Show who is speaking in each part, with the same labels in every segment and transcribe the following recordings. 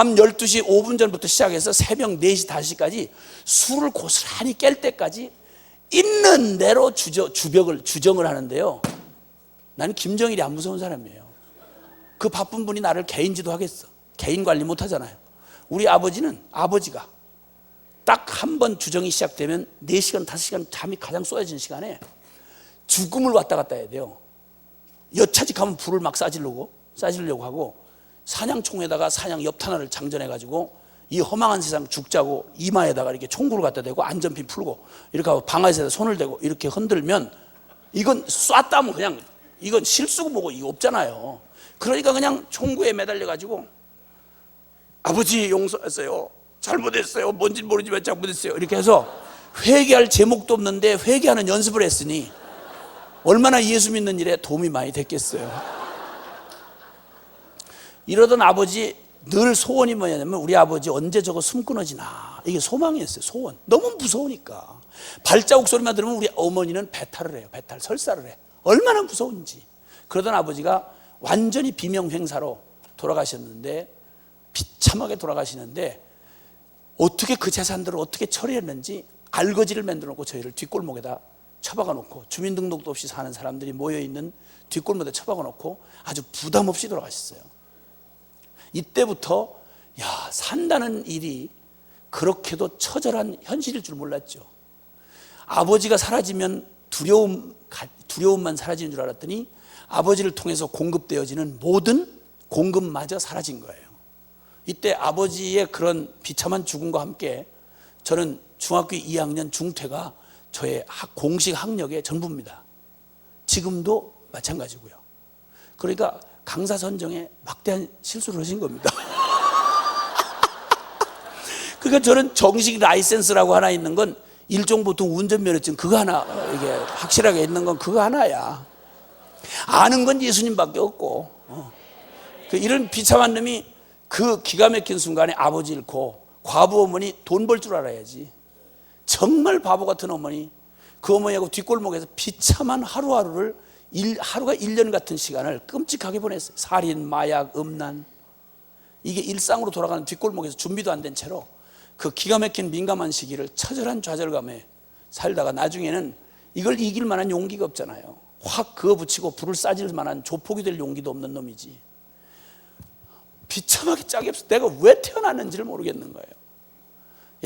Speaker 1: 밤 12시 5분 전부터 시작해서 새벽 4시, 5시까지 술을 고스란히 깰 때까지 있는 대로 주저, 주벽을, 주정을 하는데요. 나는 김정일이 안 무서운 사람이에요. 그 바쁜 분이 나를 개인 지도 하겠어. 개인 관리 못 하잖아요. 우리 아버지는 아버지가 딱 한 번 주정이 시작되면 4시간, 5시간 잠이 가장 쏟아지는 시간에 죽음을 왔다 갔다 해야 돼요. 여차지 가면 불을 막 싸지려고, 싸지려고 하고 사냥총에다가 사냥 엽탄화를 장전해 가지고 이 허망한 세상 죽자고 이마에다가 이렇게 총구를 갖다 대고 안전핀 풀고 이렇게 하고 방아쇠에다 손을 대고 이렇게 흔들면 이건 쐈다면 그냥 이건 실수고 뭐고 이거 없잖아요. 그러니까 그냥 총구에 매달려 가지고 아버지 용서하세요. 잘못했어요. 뭔지 모르지만 잘못했어요. 이렇게 해서 회개할 제목도 없는데 회개하는 연습을 했으니 얼마나 예수 믿는 일에 도움이 많이 됐겠어요. 이러던 아버지 늘 소원이 뭐냐면 우리 아버지 언제 저거 숨 끊어지나. 이게 소망이었어요 소원. 너무 무서우니까. 발자국 소리만 들으면 우리 어머니는 배탈을 해요 배탈 설사를 해. 얼마나 무서운지. 그러던 아버지가 완전히 비명횡사로 돌아가셨는데 비참하게 돌아가시는데 어떻게 그 재산들을 어떻게 처리했는지 알거지를 만들어 놓고 저희를 뒷골목에다 처박아 놓고 주민등록도 없이 사는 사람들이 모여 있는 뒷골목에 처박아 놓고 아주 부담 없이 돌아가셨어요. 이때부터 야 산다는 일이 그렇게도 처절한 현실일 줄 몰랐죠. 아버지가 사라지면 두려움 두려움만 사라지는 줄 알았더니 아버지를 통해서 공급되어지는 모든 공급마저 사라진 거예요. 이때 아버지의 그런 비참한 죽음과 함께 저는 중학교 2학년 중퇴가 저의 학- 공식 학력의 전부입니다. 지금도 마찬가지고요. 그러니까 강사 선정에 막대한 실수를 하신 겁니다. 그러니까 저는 정식 라이센스라고 하나 있는 건 일종 보통 운전면허증 그거 하나 이게 확실하게 있는 건 그거 하나야. 아는 건 예수님밖에 없고 어. 그 이런 비참한 놈이 그 기가 막힌 순간에 아버지 잃고 과부 어머니 돈 벌 줄 알아야지. 정말 바보 같은 어머니 그 어머니하고 뒷골목에서 비참한 하루하루를 일, 하루가 1년 같은 시간을 끔찍하게 보냈어요. 살인, 마약, 음란. 이게 일상으로 돌아가는 뒷골목에서 준비도 안 된 채로 그 기가 막힌 민감한 시기를 처절한 좌절감에 살다가 나중에는 이걸 이길 만한 용기가 없잖아요. 확 그어 붙이고 불을 싸질 만한 조폭이 될 용기도 없는 놈이지. 비참하게 짝이 없어. 내가 왜 태어났는지를 모르겠는 거예요.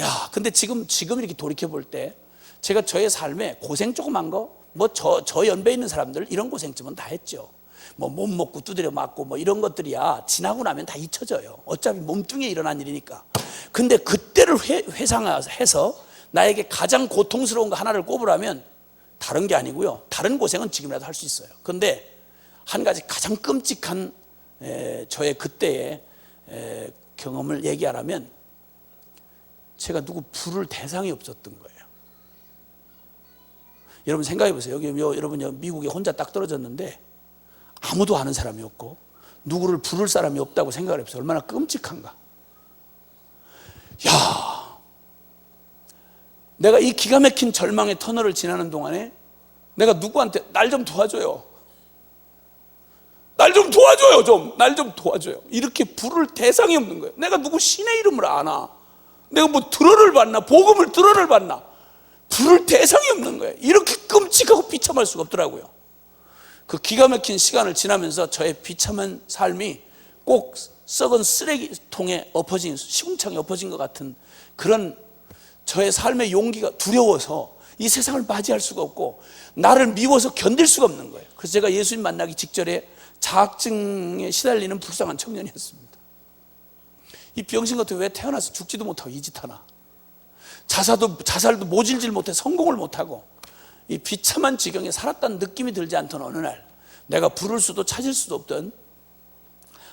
Speaker 1: 야, 근데 지금, 지금 이렇게 돌이켜 볼 때, 제가 저의 삶에 고생 조금 한 거, 뭐 저, 저 연배에 있는 사람들 이런 고생쯤은 다 했죠. 뭐 못 먹고 두드려 맞고 뭐 이런 것들이야 지나고 나면 다 잊혀져요. 어차피 몸뚱이에 일어난 일이니까. 근데 그때를 회, 회상해서 나에게 가장 고통스러운 거 하나를 꼽으라면 다른 게 아니고요. 다른 고생은 지금이라도 할 수 있어요. 근데 한 가지 가장 끔찍한 에, 저의 그때의 에, 경험을 얘기하라면 제가 누구 부를 대상이 없었던 거예요. 여러분 생각해 보세요. 여기 요- 여러분 여- 미국에 혼자 딱 떨어졌는데 아무도 아는 사람이 없고 누구를 부를 사람이 없다고 생각을 해보세요. 얼마나 끔찍한가. 야, 내가 이 기가 막힌 절망의 터널을 지나는 동안에 내가 누구한테 날 좀 도와줘요. 날 좀 도와줘요, 좀. 날 좀 도와줘요. 이렇게 부를 대상이 없는 거예요. 내가 누구 신의 이름을 아나? 내가 뭐 들어를 봤나? 복음을 들어를 봤나? 부를 대상이 없는 거예요. 이렇게 끔찍하고 비참할 수가 없더라고요. 그 기가 막힌 시간을 지나면서 저의 비참한 삶이 꼭 썩은 쓰레기통에 엎어진, 시궁창에 엎어진 것 같은 그런 저의 삶의 용기가 두려워서 이 세상을 맞이할 수가 없고 나를 미워서 견딜 수가 없는 거예요. 그래서 제가 예수님 만나기 직전에 자학증에 시달리는 불쌍한 청년이었습니다. 이 병신 같은 왜 태어나서 죽지도 못하고 이 짓 하나. 자살도, 자살도 모질질 못해 성공을 못하고 이 비참한 지경에 살았다는 느낌이 들지 않던 어느 날 내가 부를 수도 찾을 수도 없던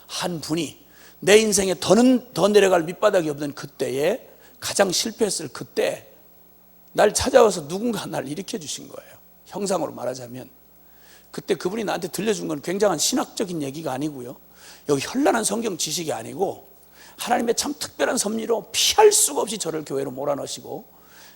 Speaker 1: 한 분이 내 인생에 더는 더 내려갈 밑바닥이 없는 그때에 가장 실패했을 그때 날 찾아와서 누군가 날 일으켜 주신 거예요. 형상으로 말하자면 그때 그분이 나한테 들려준 건 굉장한 신학적인 얘기가 아니고요. 여기 현란한 성경 지식이 아니고 하나님의 참 특별한 섭리로 피할 수가 없이 저를 교회로 몰아넣으시고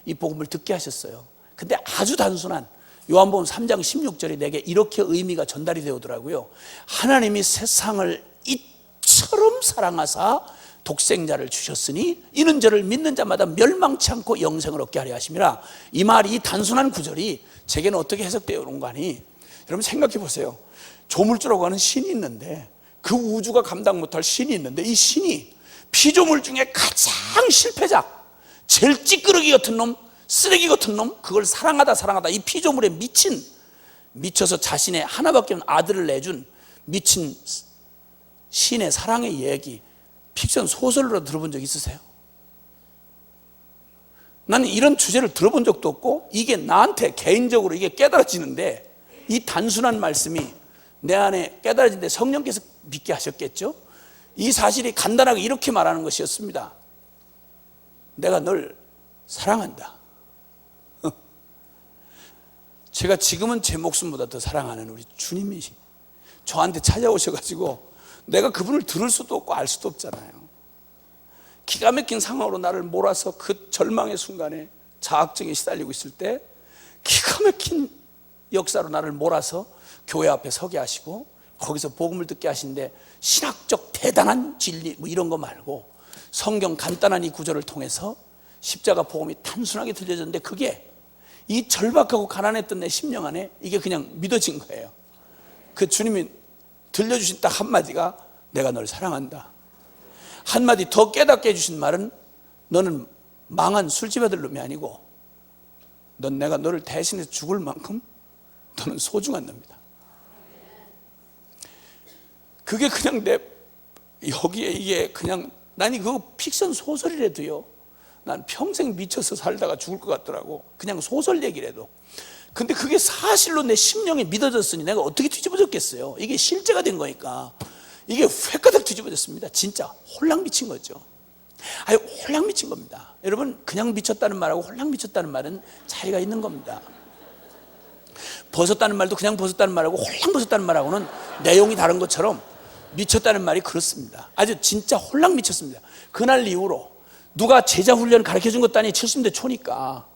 Speaker 1: 이 복음을 듣게 하셨어요. 근데 아주 단순한 요한복음 3장 16절이 내게 이렇게 의미가 전달이 되오더라고요. 하나님이 세상을 이처럼 사랑하사 독생자를 주셨으니 이는 저를 믿는 자마다 멸망치 않고 영생을 얻게 하려 하심이라 이 말이 이 단순한 구절이 제게는 어떻게 해석되어 아니 여러분 생각해 보세요 조물주라고 하는 신이 있는데 그 우주가 감당 못할 신이 있는데 이 신이 피조물 중에 가장 실패자 제일 찌끄러기 같은 놈 쓰레기 같은 놈 그걸 사랑하다 사랑하다 이 피조물에 미친 미쳐서 자신의 하나밖에 없는 아들을 내준 미친 신의 사랑의 얘기 픽션 소설로 들어본 적 있으세요? 나는 이런 주제를 들어본 적도 없고 이게 나한테 개인적으로 이게 깨달아지는데 이 단순한 말씀이 내 안에 깨달아지는데 성령께서 믿게 하셨겠죠? 이 사실이 간단하게 이렇게 말하는 것이었습니다. 내가 널 사랑한다. 제가 지금은 제 목숨보다 더 사랑하는 우리 주님이 저한테 찾아오셔가지고 내가 그분을 들을 수도 없고 알 수도 없잖아요. 기가 막힌 상황으로 나를 몰아서 그 절망의 순간에 자학증에 시달리고 있을 때 기가 막힌 역사로 나를 몰아서 교회 앞에 서게 하시고 거기서 복음을 듣게 하시는데 신학적 대단한 진리 뭐 이런 거 말고 성경 간단한 이 구절을 통해서 십자가 복음이 단순하게 들려졌는데 그게 이 절박하고 가난했던 내 심령 안에 이게 그냥 믿어진 거예요. 그 주님이 들려주신 딱 한마디가 내가 널 사랑한다. 한마디 더 깨닫게 해주신 말은 너는 망한 술집 아들 놈이 아니고 넌 내가 너를 대신해서 죽을 만큼 너는 소중한 놈이다. 그게 그냥 내 여기에 이게 그냥 난이 그 픽션 소설이라도요. 난 평생 미쳐서 살다가 죽을 것 같더라고. 그냥 소설 얘기라도. 근데 그게 사실로 내 심령에 믿어졌으니 내가 어떻게 뒤집어졌겠어요? 이게 실제가 된 거니까. 이게 획가닥 뒤집어졌습니다. 진짜 홀랑 미친 거죠. 아유, 홀랑 미친 겁니다. 여러분, 그냥 미쳤다는 말하고 홀랑 미쳤다는 말은 차이가 있는 겁니다. 벗었다는 말도 그냥 벗었다는 말하고 홀랑 벗었다는 말하고는 내용이 다른 것처럼 미쳤다는 말이 그렇습니다. 아주 진짜 홀랑 미쳤습니다. 그날 이후로 누가 제자 훈련을 가르쳐 준 것도 아니 70대 초니까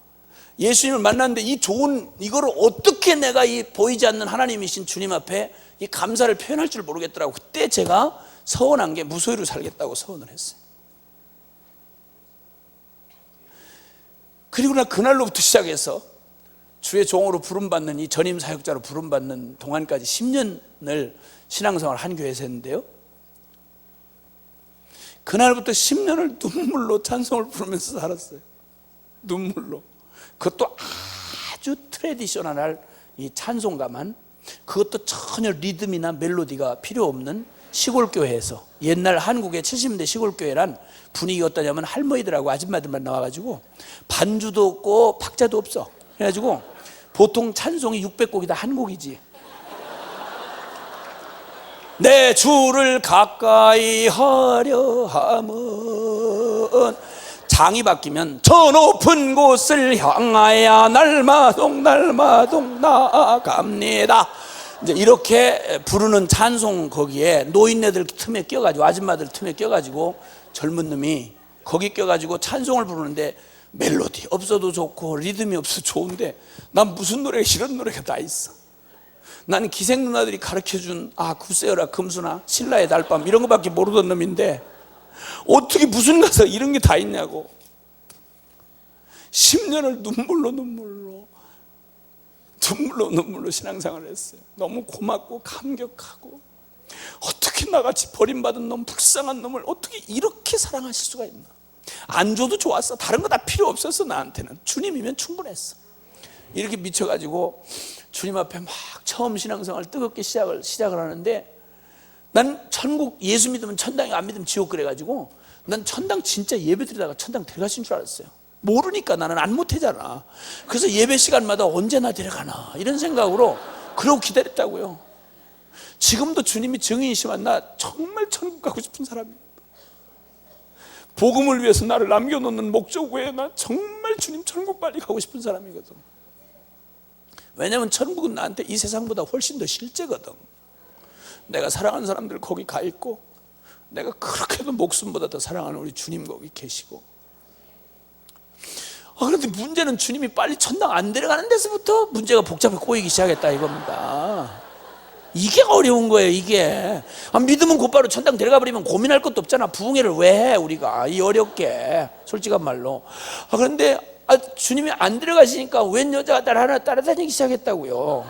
Speaker 1: 예수님을 만났는데 이 좋은 이거를 어떻게 내가 이 보이지 않는 하나님이신 주님 앞에 이 감사를 표현할 줄 모르겠더라고. 그때 제가 서원한 게 무소유로 살겠다고 서원을 했어요. 그리고 나 그날로부터 시작해서 주의 종으로 부름받는 이 전임 사역자로 부름받는 동안까지 10년을 신앙생활 한 교회에서 했는데요. 그날부터 10년을 눈물로 찬송을 부르면서 살았어요. 눈물로. 그것도 아주 트레디셔널 이 찬송가만 그것도 전혀 리듬이나 멜로디가 필요 없는 시골 교회에서 옛날 한국의 70년대 시골 교회란 분위기 어떠냐면 할머니들하고 아줌마들만 나와가지고 반주도 없고 박자도 없어. 그래가지고 보통 찬송이 600곡이다 한 곡이지. 내 주를 가까이 하려 함은 장이 바뀌면 저 높은 곳을 향하여 날마동 날마동 나아갑니다. 이제 이렇게 부르는 찬송 거기에 노인네들 틈에 껴가지고 아줌마들 틈에 껴가지고 젊은 놈이 거기 껴가지고 찬송을 부르는데 멜로디 없어도 좋고 리듬이 없어도 좋은데 난 무슨 노래가 이런 노래가 다 있어. 나는 기생 누나들이 가르쳐준 아 굽세어라 금수나 신라의 달밤 이런 거밖에 모르던 놈인데 어떻게 무슨 가사 이런 게 다 있냐고. 10년을 눈물로 눈물로 눈물로 눈물로 신앙생활을 했어요. 너무 고맙고 감격하고 어떻게 나같이 버림받은 놈 불쌍한 놈을 어떻게 이렇게 사랑하실 수가 있나. 안 줘도 좋았어. 다른 거 다 필요 없었어 나한테는. 주님이면 충분했어. 이렇게 미쳐가지고 주님 앞에 막 처음 신앙생활 뜨겁게 시작을 시작을 하는데 난 천국 예수 믿으면 천당이 안 믿으면 지옥 그래가지고 난 천당 진짜 예배 드리다가 천당 들어가신 줄 알았어요. 모르니까 나는 안 못하잖아. 그래서 예배 시간마다 언제나 데려가나 이런 생각으로 그러고 기다렸다고요. 지금도 주님이 증인이시면 나 정말 천국 가고 싶은 사람입니다. 복음을 위해서 나를 남겨놓는 목적 외에 나 정말 주님 천국 빨리 가고 싶은 사람이거든. 왜냐하면 천국은 나한테 이 세상보다 훨씬 더 실제거든. 내가 사랑하는 사람들 거기 가 있고, 내가 그렇게도 목숨보다 더 사랑하는 우리 주님 거기 계시고. 아, 그런데 문제는 주님이 빨리 천당 안 데려가는 데서부터 문제가 복잡해 꼬이기 시작했다 이겁니다. 이게 어려운 거예요, 이게. 아, 믿으면 곧바로 천당 데려가 버리면 고민할 것도 없잖아. 부흥회를 왜 해, 우리가. 이 어렵게. 솔직한 말로. 아, 그런데 아, 주님이 안 데려가시니까 웬 여자가 딸 하나 따라다니기 시작했다고요.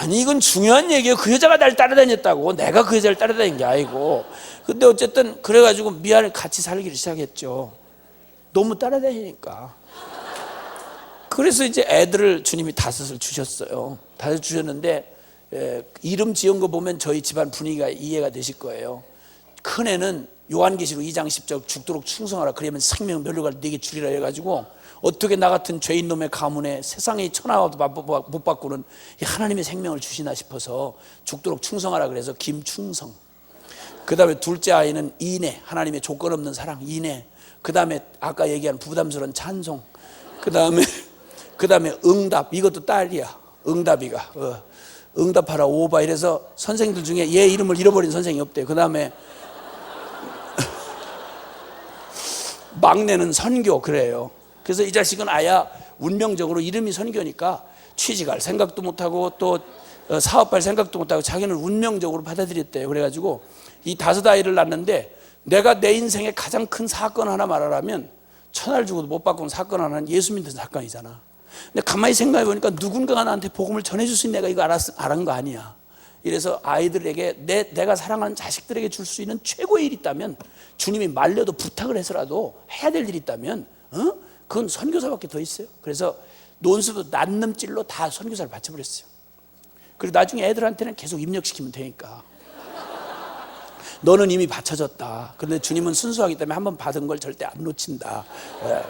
Speaker 1: 아니, 이건 중요한 얘기예요. 그 여자가 날 따라다녔다고. 내가 그 여자를 따라다닌 게 아니고. 근데 어쨌든 그래가지고 미안해 같이 살기를 시작했죠. 너무 따라다니니까. 그래서 이제 애들을 주님이 다섯을 주셨어요. 다섯 주셨는데 에, 이름 지은 거 보면 저희 집안 분위기가 이해가 되실 거예요. 큰 애는 요한계시록 2장 10절 죽도록 충성하라 그러면 생명 멸류가 네게 주리라 해가지고 어떻게 나 같은 죄인 놈의 가문에 세상의 천하와도 못 바꾸는 이 하나님의 생명을 주시나 싶어서 죽도록 충성하라 그래서 김충성. 그 다음에 둘째 아이는 인애 하나님의 조건 없는 사랑 인애. 그 다음에 아까 얘기한 부담스러운 찬송. 그 다음에 그 다음에 응답 이것도 딸이야 응답이가 어. 응답하라 오바 이래서 선생들 중에 얘 이름을 잃어버린 선생이 없대요 그 다음에 막내는 선교 그래요. 그래서 이 자식은 아야 운명적으로 이름이 선교니까 취직할 생각도 못하고 또 어, 사업할 생각도 못하고 자기는 운명적으로 받아들였대요. 그래가지고 이 다섯 아이를 낳는데 내가 내 인생의 가장 큰 사건 하나 말하라면 천할 주고도 못 바꾼 사건 하나는 예수 믿는 사건이잖아. 근데 가만히 생각해 보니까 누군가가 나한테 복음을 전해줄 수 있는 내가 이거 알았, 알은 거 아니야. 이래서 아이들에게 내, 내가 사랑하는 자식들에게 줄 수 있는 최고의 일이 있다면 주님이 말려도 부탁을 해서라도 해야 될 일이 있다면 어? 그건 선교사밖에 더 있어요. 그래서 논수도 난넘질로 다 선교사를 바쳐버렸어요. 그리고 나중에 애들한테는 계속 입력시키면 되니까. 너는 이미 바쳐졌다. 그런데 주님은 순수하기 때문에 한 번 받은 걸 절대 안 놓친다. 예.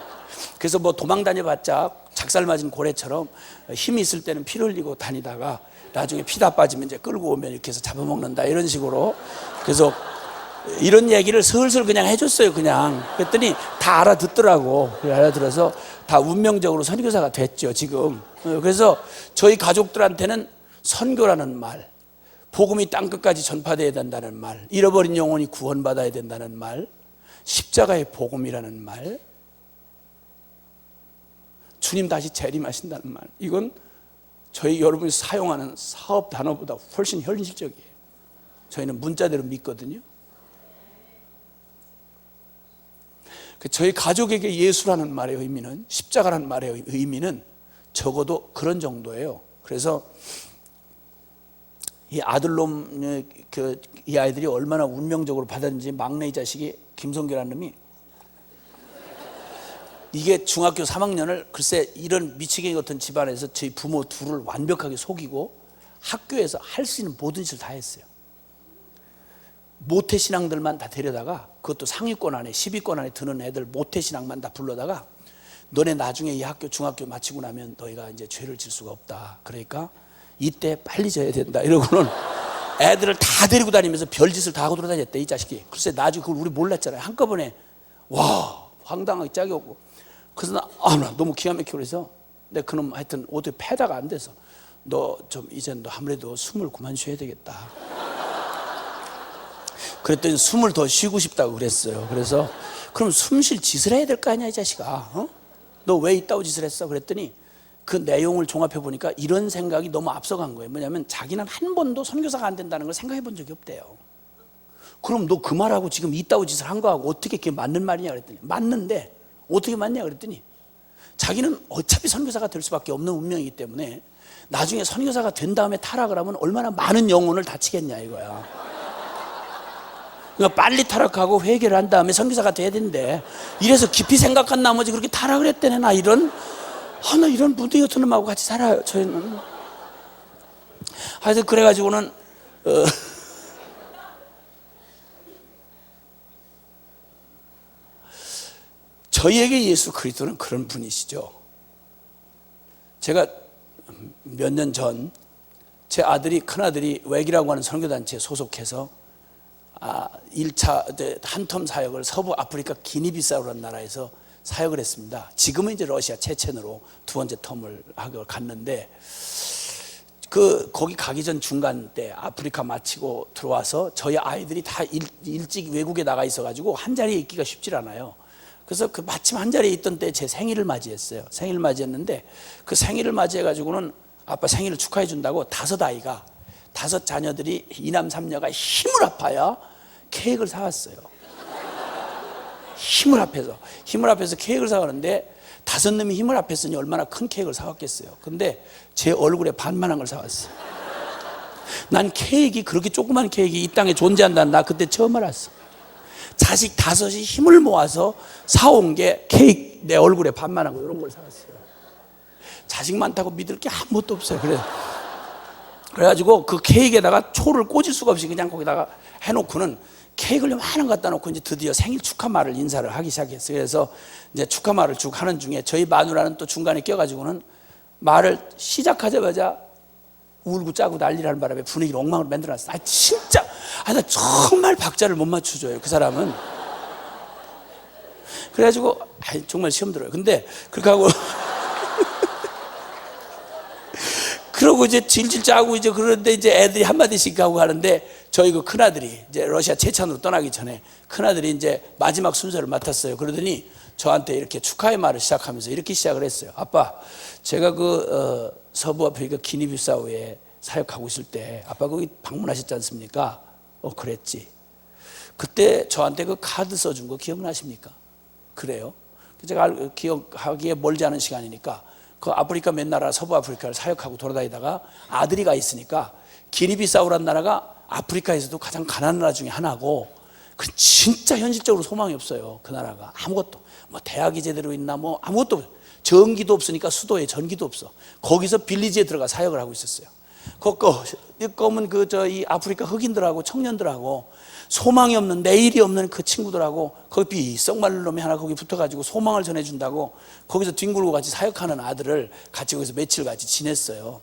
Speaker 1: 그래서 뭐 도망 다녀봤자 작살 맞은 고래처럼 힘이 있을 때는 피를 흘리고 다니다가 나중에 피 다 빠지면 이제 끌고 오면 이렇게 해서 잡아먹는다 이런 식으로 그래서 이런 얘기를 슬슬 그냥 해줬어요 그냥. 그랬더니 다 알아듣더라고. 알아들어서 다 운명적으로 선교사가 됐죠 지금. 그래서 저희 가족들한테는 선교라는 말 복음이 땅끝까지 전파되어야 된다는 말 잃어버린 영혼이 구원받아야 된다는 말 십자가의 복음이라는 말 주님 다시 재림하신다는 말. 이건 저희 여러분이 사용하는 사업 단어보다 훨씬 현실적이에요. 저희는 문자대로 믿거든요. 그 저희 가족에게 예수라는 말의 의미는 십자가라는 말의 의미는 적어도 그런 정도예요. 그래서 이 아들놈 그 이 아이들이 얼마나 운명적으로 받았는지 막내 자식이 김성규라는 놈이 이게 중학교 3학년을 글쎄 이런 미치겠이 같은 집안에서 저희 부모 둘을 완벽하게 속이고 학교에서 할 수 있는 모든 짓을 다 했어요. 모태 신앙들만 다 데려다가 그것도 상위권 안에 10위권 안에 드는 애들 모태 신앙만 다 불러다가 너네 나중에 이 학교 중학교 마치고 나면 너희가 이제 죄를 질 수가 없다. 그러니까 이때 빨리 져야 된다. 이러고는 애들을 다 데리고 다니면서 별짓을 다 하고 돌아다녔대 이 자식이. 글쎄 나중에 그걸 우리 몰랐잖아요. 한꺼번에 와 황당하게 짝이 없고 그래서 나, 아, 나 너무 기가 막히고 그래서 내 그놈 하여튼 어떻게 패다가 안 돼서 너 좀 이제 너 아무래도 숨을 그만 쉬어야 되겠다. 그랬더니 숨을 더 쉬고 싶다고 그랬어요. 그래서 그럼 숨 쉴 짓을 해야 될 거 아니야 이 자식아. 어? 너 왜 이따오 짓을 했어? 그랬더니 그 내용을 종합해 보니까 이런 생각이 너무 앞서간 거예요. 뭐냐면 자기는 한 번도 선교사가 안 된다는 걸 생각해 본 적이 없대요. 그럼 너 그 말하고 지금 이따오 짓을 한 거하고 어떻게 그게 맞는 말이냐 그랬더니 맞는데 어떻게 맞냐 그랬더니 자기는 어차피 선교사가 될 수밖에 없는 운명이기 때문에 나중에 선교사가 된 다음에 타락을 하면 얼마나 많은 영혼을 다치겠냐 이거야. 그러니까 빨리 타락하고 회개를 한 다음에 선교사가 돼야 된대. 이래서 깊이 생각한 나머지 그렇게 타락을 했대네 나 이런 아, 나 이런 분들 같은 놈하고 같이 살아요. 저희는 하여튼 그래가지고는 어, 저희에게 예수 그리스도는 그런 분이시죠. 제가 몇 년 전 제 아들이 큰 아들이 웩이라고 하는 선교단체에 소속해서 아, 1차 한텀 사역을 서부 아프리카 기니비사우라는 나라에서 사역을 했습니다. 지금은 이제 러시아 체첸으로 두 번째 텀을 하고 갔는데 그 거기 가기 전 중간 때 아프리카 마치고 들어와서 저희 아이들이 다 일, 일찍 외국에 나가 있어 가지고 한 자리에 있기가 쉽질 않아요. 그래서 그 마침 한 자리에 있던 때 제 생일을 맞이했어요. 생일을 맞이했는데 그 생일을 맞이해가지고는 아빠 생일을 축하해 준다고 다섯 아이가 다섯 자녀들이 이남 삼녀가 힘을 아파야 케이크를 사왔어요. 힘을 합해서 힘을 합해서 케이크를 사왔는데 다섯 놈이 힘을 합했으니 얼마나 큰 케이크를 사왔겠어요. 근데 제 얼굴에 반만한 걸 사왔어. 난 케이크 그렇게 조그만 케이크 이 땅에 존재한다는 나 그때 처음 알았어. 자식 다섯이 힘을 모아서 사온 게 케이크 내 얼굴에 반만한 거 이런 걸 사왔어요. 자식 많다고 믿을 게 아무것도 없어요. 그래. 그래가지고 그 케이크에다가 초를 꽂을 수가 없이 그냥 거기다가 해놓고는 케이크를 거 갖다 놓고 이제 드디어 생일 축하 말을 인사를 하기 시작했어요. 그래서 이제 축하 말을 쭉 하는 중에 저희 마누라는 또 중간에 껴가지고는 말을 시작하자마자 울고 짜고 난리라는 바람에 분위기를 엉망으로 만들어놨어. 아 진짜, 아 나 정말 박자를 못 맞춰줘요. 그 사람은. 그래가지고 아 정말 시험 들어요. 근데 그렇게 하고 그러고 이제 질질 짜고 이제 그러는데 이제 애들이 한마디씩 하고 가는데 저희 그 큰아들이 이제 러시아 체천으로 떠나기 전에 큰아들이 이제 마지막 순서를 맡았어요. 그러더니 저한테 이렇게 축하의 말을 시작하면서 이렇게 시작을 했어요. 아빠, 제가 그 어, 서부 아프리카 기니비사우에 사역하고 있을 때 아빠 거기 방문하셨지 않습니까? 어, 그랬지. 그때 저한테 그 카드 써준 거 기억나십니까? 그래요. 제가 알- 기억하기에 멀지 않은 시간이니까 그 아프리카 몇 나라 서부 아프리카를 사역하고 돌아다니다가 아들이 가 있으니까 기니비사우란 나라가 아프리카에서도 가장 가난한 나라 중에 하나고 그 진짜 현실적으로 소망이 없어요. 그 나라가 아무것도 뭐 대학이 제대로 있나 뭐 아무것도. 전기도 없으니까 수도에 전기도 없어. 거기서 빌리지에 들어가 사역을 하고 있었어요. 그거 검은 그 저 이 아프리카 흑인들하고 청년들하고 소망이 없는 내일이 없는 그 친구들하고 거기 비썩 마른 놈이 하나 거기 붙어가지고 소망을 전해준다고 거기서 뒹굴고 같이 사역하는 아들을 같이 거기서 며칠 같이 지냈어요.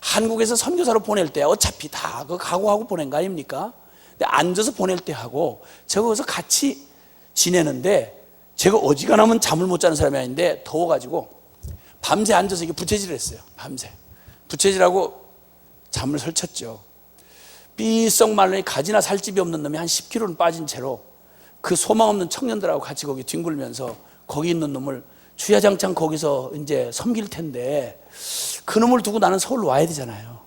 Speaker 1: 한국에서 선교사로 보낼 때 어차피 다 그 각오하고 보낸 거 아닙니까? 근데 앉아서 보낼 때 하고 거기서 같이 지내는데 제가 어지간하면 잠을 못 자는 사람이 아닌데 더워가지고 밤새 앉아서 이게 부채질을 했어요. 밤새. 부채질하고 잠을 설쳤죠. 삐썩 말라니 가지나 살집이 없는 놈이 한 10kg는 빠진 채로 그 소망 없는 청년들하고 같이 거기 뒹굴면서 거기 있는 놈을 주야장창 거기서 이제 섬길 텐데 그 놈을 두고 나는 서울로 와야 되잖아요.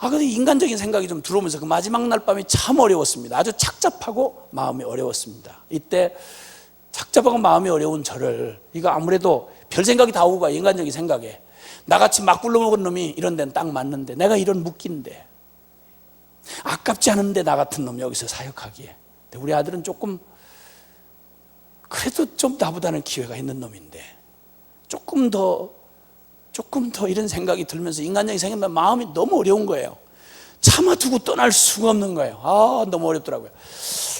Speaker 1: 아, 근데 인간적인 생각이 좀 들어오면서 그 마지막 날 밤이 참 어려웠습니다. 아주 착잡하고 마음이 어려웠습니다. 이때 착잡하고 마음이 어려운 저를 이거 아무래도 별 생각이 다 오고 가 인간적인 생각에 나같이 막 굴러먹은 놈이 이런 데는 딱 맞는데 내가 이런 묶인데 아깝지 않은데 나 같은 놈 여기서 사역하기에 우리 아들은 조금 그래도 좀 나보다는 기회가 있는 놈인데 조금 더 조금 더 이런 생각이 들면서 인간적인 생각만 마음이 너무 어려운 거예요. 참아두고 떠날 수가 없는 거예요. 아 너무 어렵더라고요.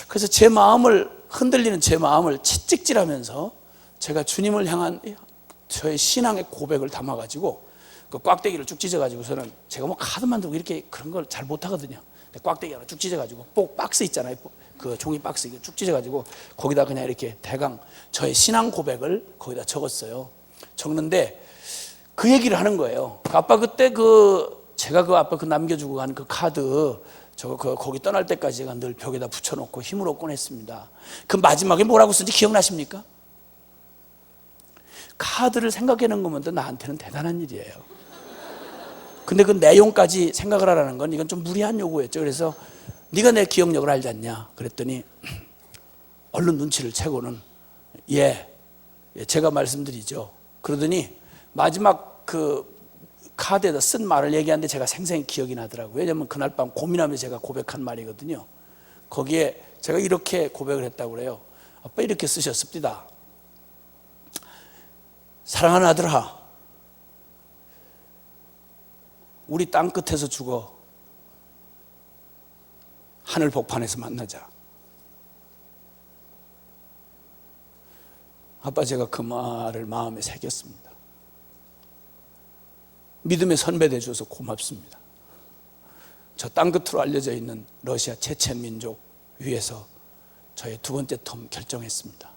Speaker 1: 그래서 제 마음을 흔들리는 제 마음을 채찍질 하면서 제가 주님을 향한 저의 신앙의 고백을 담아가지고 그 꽉대기를 쭉 찢어가지고서는 제가 뭐 카드 만들고 이렇게 그런 걸 잘 못하거든요. 꽉대기 하나 쭉 찢어가지고 꼭 박스 있잖아요. 그 종이 박스 이거 쭉 찢어가지고 거기다 그냥 이렇게 대강 저의 신앙 고백을 거기다 적었어요. 적는데 그 얘기를 하는 거예요. 아빠 그때 그 제가 그 아빠 그 남겨주고 간 그 카드 저거 그 거기 떠날 때까지 제가 늘 벽에다 붙여놓고 힘으로 꺼냈습니다. 그 마지막에 뭐라고 쓴지 기억나십니까? 카드를 생각해낸 또 나한테는 대단한 일이에요. 근데 그 내용까지 생각을 하라는 건 이건 좀 무리한 요구였죠. 그래서 네가 내 기억력을 알지 않냐? 그랬더니 얼른 눈치를 채고는 예, 예, 제가 말씀드리죠. 그러더니 마지막 그 카드에다 쓴 말을 얘기하는데 제가 생생히 기억이 나더라고요. 왜냐면 그날 밤 고민하며 제가 고백한 말이거든요. 거기에 제가 이렇게 고백을 했다고 그래요. 아빠 이렇게 쓰셨습니다. 사랑하는 아들아, 우리 땅 끝에서 죽어 하늘 복판에서 만나자. 아빠 제가 그 말을 마음에 새겼습니다. 믿음의 선배돼 줘서 고맙습니다. 저 땅 끝으로 알려져 있는 러시아 체첸 민족 위에서 저의 두 번째 텀 결정했습니다.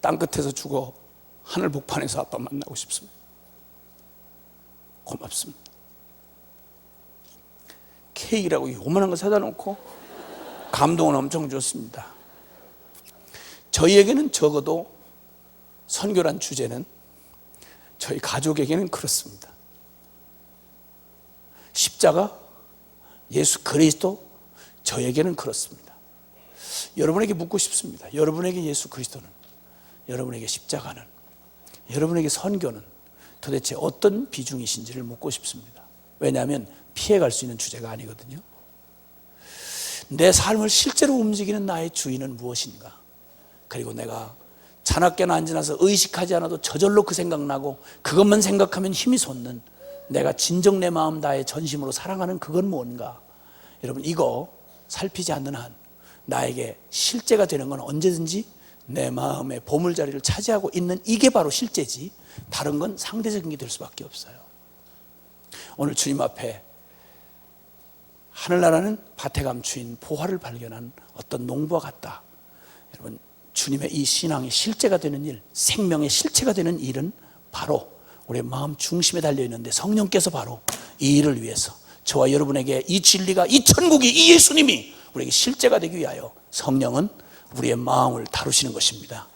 Speaker 1: 땅 끝에서 죽어 하늘 복판에서 아빠 만나고 싶습니다. 고맙습니다. 케이크라고 요만한 거 사다 놓고 감동은 엄청 줬습니다. 저희에게는 적어도 선교란 주제는 저희 가족에게는 그렇습니다. 십자가, 예수 그리스도, 저에게는 그렇습니다. 여러분에게 묻고 싶습니다. 여러분에게 예수 그리스도는, 여러분에게 십자가는, 여러분에게 선교는 도대체 어떤 비중이신지를 묻고 싶습니다. 왜냐하면 피해갈 수 있는 주제가 아니거든요. 내 삶을 실제로 움직이는 나의 주인은 무엇인가? 그리고 내가 자나깨나 앉아나서 의식하지 않아도 저절로 그 생각나고 그것만 생각하면 힘이 솟는 내가 진정 내 마음 다해 전심으로 사랑하는 그건 뭔가? 여러분 이거 살피지 않는 한 나에게 실제가 되는 건 언제든지 내 마음의 보물자리를 차지하고 있는 이게 바로 실제지 다른 건 상대적인 게 될 수밖에 없어요. 오늘 주님 앞에 하늘나라는 밭에 감추인 보화를 발견한 어떤 농부와 같다. 여러분 주님의 이 신앙의 실제가 되는 일, 생명의 실체가 되는 일은 바로 우리의 마음 중심에 달려 있는데 성령께서 바로 이 일을 위해서 저와 여러분에게 이 진리가 이 천국이 이 예수님이 우리에게 실제가 되기 위하여 성령은 우리의 마음을 다루시는 것입니다.